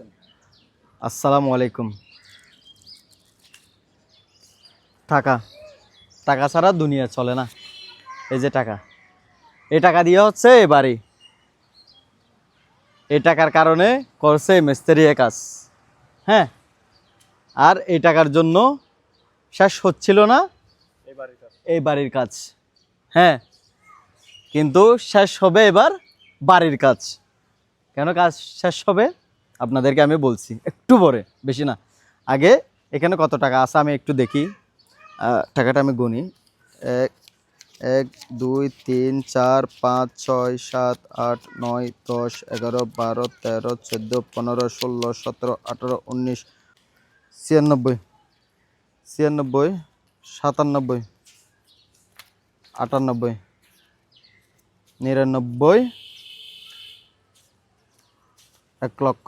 আছেন আসসালামু আলাইকুম। টাকা। টাকা ছাড়া দুনিয়া চলে না। এই যে টাকা। এই টাকা দিয়ে হচ্ছে এই বাড়ি। এই টাকার কারণে করছে মিস্ত্রি এ কাজ। হ্যাঁ? আর এই টাকার জন্য শেষ হচ্ছিল না এই বাড়ির কাজ। হ্যাঁ? কিন্তু শেষ হবে এবার বাড়ির কাজ। কেন কাজ শেষ হবে? আপনাদেরকে আমি বলছি, একটু পরে, বেশি না। আগে এখানে কত টাকা আছে আমি একটু দেখি। টাকাটা আমি গুনি। এক এক, দুই, তিন, চার, পাঁচ, ছয়, সাত, আট, নয়, দশ, এগারো, বারো, তেরো, চোদ্দ, পনেরো, ষোলো, সতেরো, আঠেরো, উনিশ, ছিয়ানব্বই ছিয়ানব্বই, সাতানব্বই, আটানব্বই, নিরানব্বই, এক লক্ষ।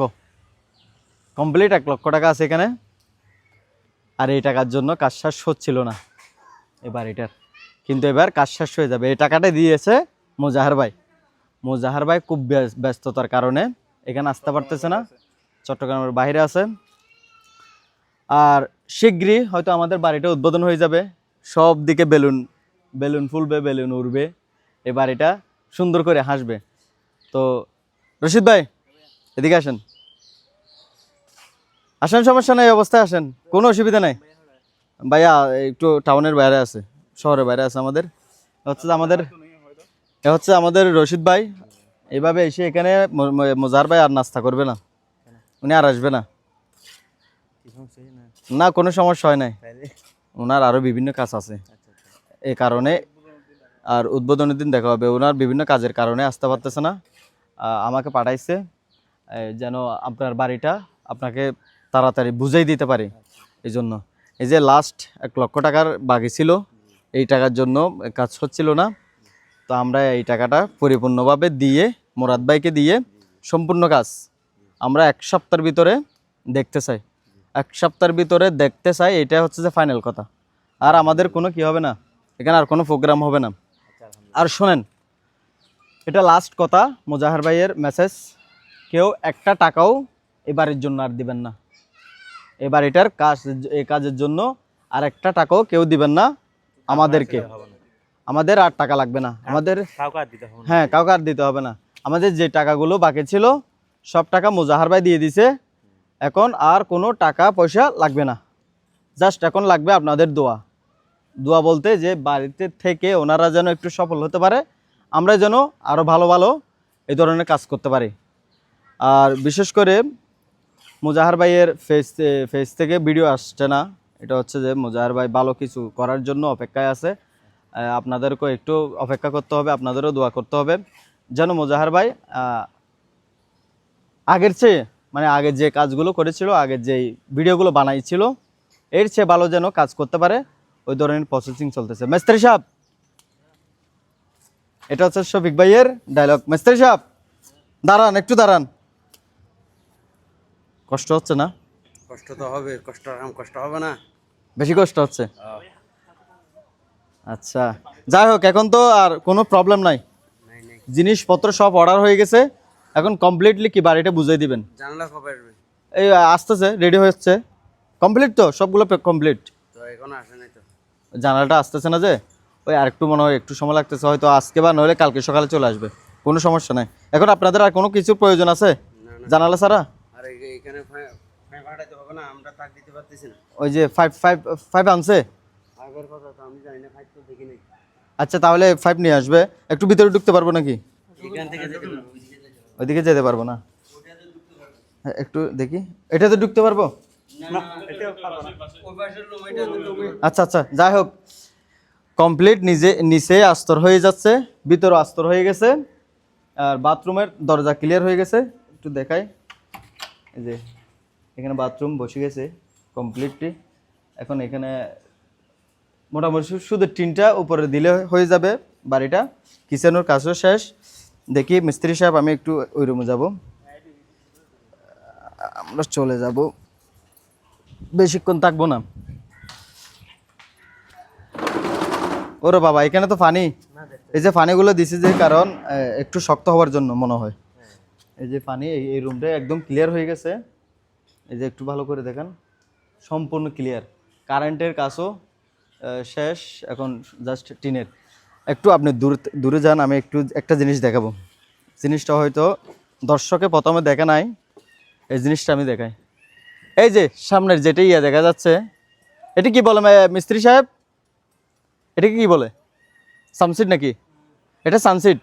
কমপ্লিট, এক লক্ষ টাকা আছে এখানে। আর এই টাকার জন্য কাজ শেষ হচ্ছিল না। এই বাড়িটার কিন্তু এবার কাজ শেষ হয়ে যাবে। এই টাকাটা দিয়েছে মোজাহার ভাই। মোজাহার ভাই খুব ব্যস- ব্যস্ততার কারণে এখানে আসতে পারতেছে না। চট্টগ্রামের বাইরে আছে। আর শীঘ্রই হয়তো আমাদের বাড়িটা উদ্বোধন হয়ে যাবে। সব দিকে বেলুন বেলুন ফুলবে, বেলুন উড়বে। এই বাড়িটা সুন্দর করে হাসবে। তো রশিদ ভাই, এদিকে আসেন। আসেন, সমস্যা নাই, অবস্থায় আসেন। কোনো অসুবিধা নাই। ভাইয়া, একটু টাউনের বাইরে আছে, শহরের বাইরে আছে আমাদের। হচ্ছে আমাদের, এ হচ্ছে আমাদের রশিদ ভাই। এইভাবে এসে এখানে মোজার ভাই আর নাস্তা করবে না। উনি আর আসবে না। না, কোনো সমস্যা হয় নাই। ওনার আরও বিভিন্ন কাজ আছে। এই কারণে, আর উদ্বোধনের দিন দেখা হবে। ওনার বিভিন্ন কাজের কারণে আসতে পারতেছে না। আমাকে পাঠাইছে যেন আপনার বাড়িটা আপনাকে তাড়াতাড়ি বুঝাই দিতে পারি। এই জন্য এই যে লাস্ট এক লক্ষ টাকার বাকি ছিল, এই টাকার জন্য কাজ হচ্ছিল না। তো আমরা এই টাকাটা পরিপূর্ণভাবে দিয়ে মোরাদ ভাইকে দিয়ে সম্পূর্ণ কাজ আমরা এক সপ্তাহের ভিতরে দেখতে চাই। এক সপ্তাহের ভিতরে দেখতে চাই এটা হচ্ছে যে ফাইনাল কথা। আর আমাদের কোনো কি হবে না, এখানে আর কোনো প্রোগ্রাম হবে না। আর শোনেন, এটা লাস্ট কথা, মোজাহার ভাইয়ের মেসেজ কেউ একটা টাকাও এবারের জন্য আর দিবেন না। এই বাড়িটার কাজ এই কাজের জন্য আর একটা টাকাও কেউ দিবেন না আমাদেরকে। আমাদের আর টাকা লাগবে না। আমাদের হ্যাঁ কাউকে আর দিতে হবে না। আমাদের যে টাকাগুলো বাকি ছিল সব টাকা মোজাহার ভাই দিয়ে দিছে। এখন আর কোনো টাকা পয়সা লাগবে না। জাস্ট এখন লাগবে আপনাদের দোয়া। দোয়া বলতে যে বাড়িতে থেকে ওনারা যেন একটু সফল হতে পারে আমরা যেন আরও ভালো ভালো এই ধরনের কাজ করতে পারি। আর বিশেষ করে মুজাহার ভাইয়ের ফেস ফেস থেকে ভিডিও আসছে না। এটা হচ্ছে যে মুজাহার ভাই ভালো কিছু করার জন্য অপেক্ষায় আছে। আপনাদেরকেও একটু অপেক্ষা করতে হবে, আপনাদেরও দোয়া করতে হবে। যেন মুজাহার ভাই আগের চেয়ে মানে আগে যে কাজগুলো করেছিল আগের যেই ভিডিওগুলো বানাইছিল, এর চেয়ে ভালো যেন কাজ করতে পারে, ওই ধরনের প্রসেসিং চলতেছে। মেস্ত্রি সাহেব! এটা হচ্ছে শফিক ভাইয়ের ডায়লগ মেস্ত্রি সাহেব, দাঁড়ান, একটু দাঁড়ান। কষ্ট হচ্ছে না? কষ্ট তো হবে কষ্ট কষ্ট হবে না। বেশি কষ্ট হচ্ছে? আচ্ছা যাই হোক এখন তো আর কোনো প্রবলেম নাই। জিনিসপত্র সব অর্ডার হয়ে গেছে। এখন কমপ্লিটলি কি বাড়িটা বুঝিয়ে দিবেন? জানলা কবে আসবে? এই আসতেছে রেডি হচ্ছে। কমপ্লিট তো? সবগুলো কমপ্লিট তো এখনও আসে নাই তো। জানালাটা আসতেছে না যে? ওই আরেকটু মনে হয় একটু সময় লাগতেছে। হয়তো আজকে বা নইলে কালকে সকালে চলে আসবে। কোনো সমস্যা নাই। এখন আপনাদের আর কোনো কিছুর প্রয়োজন আছে? জানালা ছাড়া? আর এখানে ফাই- ফাই হবে না আমরা তাক দিতে পারতেছি না। ওই যে ফাইভ ফাইভ ফাইভ আনছে? আগের কথা তো আমি জানি না ফাইট তো দেখি নাই। আচ্ছা তাহলে ফাইভ নিয়ে আসবে। একটু ভিতরে ঢুকতে পারব নাকি? এখান থেকে ওইদিকে যেতে পারব। না? হ্যাঁ, একটু দেখি। এটাতে ঢুকতে পারব। আচ্ছা আচ্ছা যাই হোক। কমপ্লিট নিজে নিচে আস্তর হয়ে যাচ্ছে ভিতরে আস্তর হয়ে গেছে আর বাথরুমের দরজা ক্লিয়ার হয়ে গেছে। একটু দেখাই। যে এখানে বাথরুম বসে গেছে কমপ্লিটলি এখন এখানে মোটামুটি শুধু টিনটা উপরে দিলে হয়ে যাবে বাড়িটা। কিচেনের কাজও শেষ। দেখি মিস্ত্রি সাহেব আমি একটু ওই রুমে যাব। আমরা চলে যাব। বেশিক্ষণ থাকব না। ওরে বাবা এখানে তো ফানি এই যে ফানিগুলো দিছে যে কারণ একটু শক্ত হওয়ার জন্য মনে হয়। এই যে পানি, এই- রুমটা একদম ক্লিয়ার হয়ে গেছে। এই যে একটু ভালো করে দেখেন, সম্পূর্ণ ক্লিয়ার কারেন্টের কাজও শেষ, এখন জাস্ট টিনের একটু আপনি দূর, দূরে যান, আমি একটু একটা জিনিস দেখাবো। জিনিসটা হয়তো দর্শকে প্রথমে দেখে নাই, এই জিনিসটা আমি দেখাই। এই যে সামনের যেটা ইয়ে দেখা যাচ্ছে, এটা কি বলে মিস্ত্রি সাহেব? এটাকে কি বলে? সানসিট নাকি? এটা সানসিট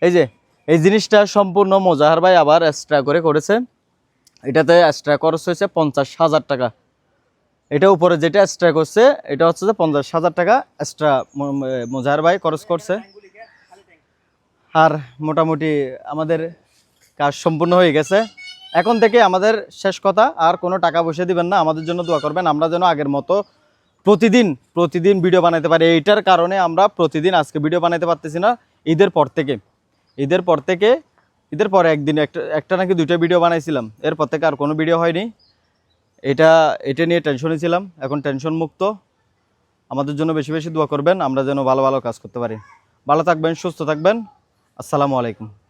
এই যে এই জিনিসটা সম্পূর্ণ মোজাহার ভাই আবার এক্সট্রা করে করেছে। এটাতে এক্সট্রা খরচ হয়েছে পঞ্চাশ হাজার টাকা। এটা উপরে যেটা এক্সট্রা করছে, এটা হচ্ছে যে পঞ্চাশ হাজার টাকা এক্সট্রা মোজাহার ভাই খরচ করছে। আর মোটামুটি আমাদের কাজ সম্পূর্ণ হয়ে গেছে। এখন থেকে আমাদের শেষ কথা, আর কোনো টাকা পয়সা দিবেন না, আমাদের জন্য দোয়া করবেন। আমরা যেন আগের মতো প্রতিদিন প্রতিদিন ভিডিও বানাতে পারি। এইটার কারণে আমরা প্রতিদিন আজকে ভিডিও বানাতে পারতেছি না, ঈদের পর থেকে। ঈদের পর থেকে, ঈদের পরে একদিন একটা একটা নাকি দুইটা ভিডিও বানাইছিলাম। এরপর থেকে আর কোনো ভিডিও হয়নি। এটা এটা নিয়ে টেনশনে ছিলাম। এখন টেনশন মুক্ত। আমাদের জন্য বেশি বেশি দোয়া করবেন। আমরা যেন ভালো ভালো কাজ করতে পারি। ভালো থাকবেন, সুস্থ থাকবেন। আসসালামু আলাইকুম।